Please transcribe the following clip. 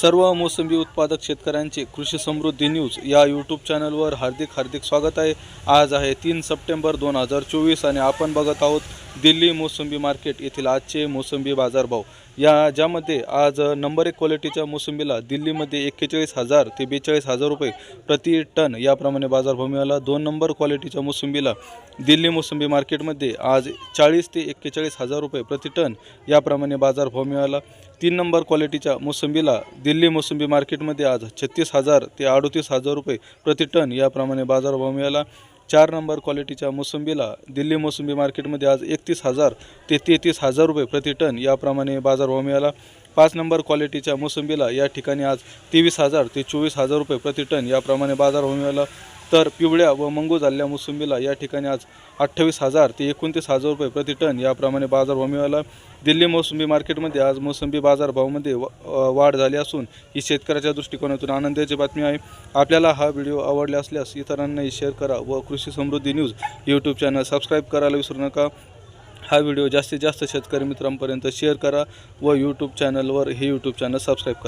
सर्व मोसंबी उत्पादक शेतकऱ्यांचे कृषी समृद्धी न्यूज या यूट्यूब चॅनलवर हार्दिक हार्दिक स्वागत आहे. आज आहे तीन सप्टेंबर दोन हजार चोवीस आणि आपण बघत आहोत दिल्ली मोसंबी मार्केट येथील आजचे मोसंबी बाजारभाव. या ज्यामध्ये आज नंबर एक क्वालिटीच्या मोसंबीला दिल्लीमध्ये एक्केचाळीस हजार ते बेचाळीस हजार रुपये प्रति टन याप्रमाणे बाजारभाव मिळाला. दोन नंबर क्वालिटीच्या मोसंबीला दिल्ली मोसंबी मार्केटमध्ये आज चाळीस ते एक्केचाळीस हजार रुपये प्रति टन याप्रमाणे बाजारभाव मिळाला. तीन नंबर क्वालिटीच्या मोसंबीला दिल्ली मोसंबी मार्केटमध्ये आज छत्तीस हजार ते अडोतीस हजार रुपये प्रति टन याप्रमाणे बाजारभाव मिळाला. चार नंबर क्वालिटीच्या मोसंबीला दिल्ली मोसंबी मार्केटमध्ये आज एकतीस हजार ते तेहतीस हजार रुपये प्रति टन याप्रमाणे बाजारभाव मिळाला. पाच नंबर क्वालिटीच्या मोसंबीला या ठिकाणी आज तेवीस हजार ते चोवीस हजार रुपये प्रति टन याप्रमाणे बाजारभाव मिळाला. तर पिवळ्या व मंगू झालेल्या मोसंबीला या ठिकाणी आज अठ्ठावीस हजार ते एकोणतीस हजार रुपये प्रति टन याप्रमाणे बाजारभाव मिळाला. दिल्ली मोसंबी मार्केटमध्ये आज मोसंबी बाजारभावामध्ये व- वाढ झाली असून ही शेतकऱ्याच्या दृष्टिकोनातून आनंदाची बातमी आहे. आपल्याला हा व्हिडिओ आवडला असल्यास इतरांनाही शेअर करा व Krushi Samruddhi news YouTube channel subscribe करायला विसरू नका. हा व्हिडिओ जास्तीत जास्त शेतकरी मित्रांपर्यंत शेअर करा व यूट्यूब चॅनलवर हे यूट्यूब चॅनल सबस्क्राईब करा.